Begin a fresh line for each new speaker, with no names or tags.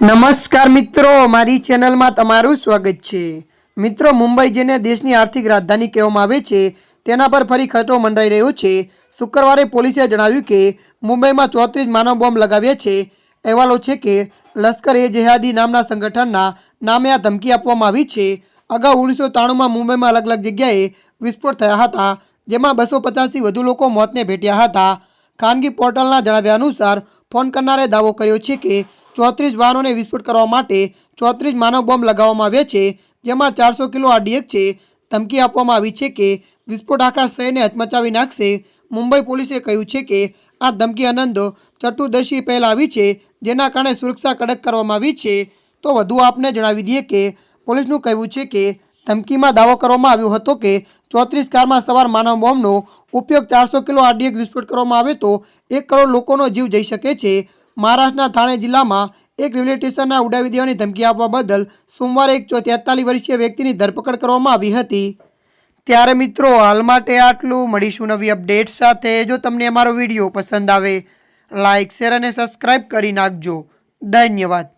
નમસ્કાર મિત્રો મારી ચેનલમાં તમારું સ્વાગત છે. મિત્રો, મુંબઈ જેને દેશની આર્થિક રાજધાની કહેવામાં આવે છે, તેના પર ફરી ખતરો મંડરાઈ રહ્યો છે. શુક્રવારે પોલીસે જણાવ્યું કે, મુંબઈમાં ચોત્રીસ માનવ બોમ્બ લગાવ્યા છે. અહેવાલો છે કે, લશ્કર એ જેહાદી નામના સંગઠનના નામે આ ધમકી આપવામાં આવી છે. અગાઉ ઓગણીસો ત્રાણુંમાં મુંબઈમાં અલગ અલગ જગ્યાએ વિસ્ફોટ થયા હતા, જેમાં બસો પચાસથી વધુ લોકો મોતને ભેટ્યા હતા. ખાનગી પોર્ટલના જણાવ્યા અનુસાર, ફોન કરનારે દાવો કર્યો છે કે ચોત્રીસ વાહનોને વિસ્ફોટ કરવા માટે ચોત્રીસ માનવ બોમ્બ લગાવવામાં આવ્યા છે. જેમાં ચારસો કિલો આરડીએક છે. ધમકી આપવામાં આવી છે કે વિસ્ફોટ આખા શહેરને હચમચાવી નાખશે. મુંબઈ પોલીસે કહ્યું છે કે આ ધમકી અનંત ચતુર્દશી પહેલાં આવી છે, જેના કારણે સુરક્ષા કડક કરવામાં આવી છે. તો વધુ આપને જણાવી દઈએ કે પોલીસનું કહેવું છે કે ધમકીમાં દાવો કરવામાં આવ્યો હતો કે ચોત્રીસ કારમાં સવાર માનવ બોમ્બનો ઉપયોગ ચારસો કિલો આરડીએક વિસ્ફોટ કરવામાં આવે તો એક કરોડ લોકોનો જીવ જઈ શકે છે. મહારાષ્ટ્રના થાણે જિલ્લામાં એક રેલવે સ્ટેશનના ઉડાવી દેવાની ધમકી આપવા બદલ સોમવારે એક તેતાલીસ વર્ષીય વ્યક્તિની ધરપકડ કરવામાં આવી હતી. ત્યારે મિત્રો, હાલ માટે આટલું. મળીશું નવી અપડેટ સાથે. જો તમને અમારો વીડિયો પસંદ આવે લાઇક શેર અને સબસ્ક્રાઈબ કરી નાખજો. ધન્યવાદ.